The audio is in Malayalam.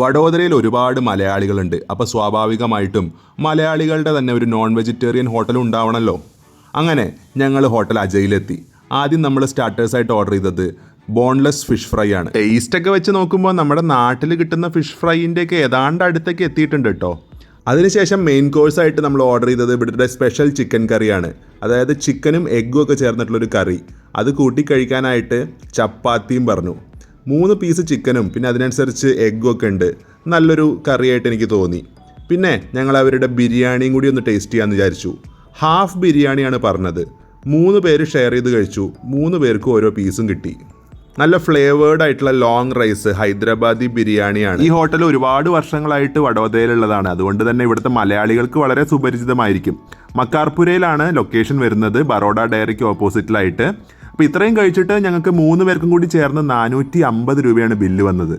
വഡോദരയിൽ ഒരുപാട് മലയാളികളുണ്ട്. അപ്പോൾ സ്വാഭാവികമായിട്ടും മലയാളികളുടെ തന്നെ ഒരു നോൺ വെജിറ്റേറിയൻ ഹോട്ടൽ ഉണ്ടാവണമല്ലോ അങ്ങനെ ഞങ്ങൾ ഹോട്ടൽ അജയിലെത്തി. ആദ്യം നമ്മൾ സ്റ്റാർട്ടേഴ്സായിട്ട് ഓർഡർ ചെയ്തത് ബോൺലെസ് ഫിഷ് ഫ്രൈ ആണ്. ടേസ്റ്റൊക്കെ വെച്ച് നോക്കുമ്പോൾ നമ്മുടെ നാട്ടിൽ കിട്ടുന്ന ഫിഷ് ഫ്രൈന്റെയൊക്കെ ഏതാണ്ട് അടുത്തേക്ക് എത്തിയിട്ടുണ്ട് കേട്ടോ അതിനുശേഷം മെയിൻ കോഴ്സായിട്ട് നമ്മൾ ഓർഡർ ചെയ്തത് ഇവിടുത്തെ സ്പെഷ്യൽ ചിക്കൻ കറിയാണ് അതായത് ചിക്കനും എഗ്ഗും ഒക്കെ ചേർന്നിട്ടുള്ളൊരു കറി അത് കൂട്ടി കഴിക്കാനായിട്ട് ചപ്പാത്തിയും പറഞ്ഞു. മൂന്ന് പീസ് ചിക്കനും പിന്നെ അതിനനുസരിച്ച് എഗ്ഗും ഒക്കെ ഉണ്ട്. നല്ലൊരു കറിയായിട്ട് എനിക്ക് തോന്നി. പിന്നെ ഞങ്ങൾ അവരുടെ ബിരിയാണിയും കൂടി ഒന്ന് ടേസ്റ്റ് ചെയ്യാമെന്ന് വിചാരിച്ചു. ഹാഫ് ബിരിയാണിയാണ് പറഞ്ഞത്. മൂന്ന് പേര് ഷെയർ ചെയ്ത് കഴിച്ചു. മൂന്ന് പേർക്കും ഓരോ പീസും കിട്ടി. നല്ല ഫ്ലേവേർഡ് ആയിട്ടുള്ള ലോങ് റൈസ് ഹൈദരാബാദി ബിരിയാണിയാണ്. ഈ ഹോട്ടൽ ഒരുപാട് വർഷങ്ങളായിട്ട് വടോദരയിലുള്ളതാണ് അതുകൊണ്ട് തന്നെ ഇവിടുത്തെ മലയാളികൾക്ക് വളരെ സുപരിചിതമായിരിക്കും. മക്കാർപുരയിലാണ് ലൊക്കേഷൻ വരുന്നത്. ബറോഡ ഡയറിക്ക് ഓപ്പോസിറ്റിലായിട്ട് അപ്പോൾ ഇത്രയും കഴിച്ചിട്ട് ഞങ്ങൾക്ക് മൂന്ന് പേർക്കും കൂടി ചേർന്ന് നാനൂറ്റി അമ്പത് രൂപയാണ് ബില്ല് വന്നത്.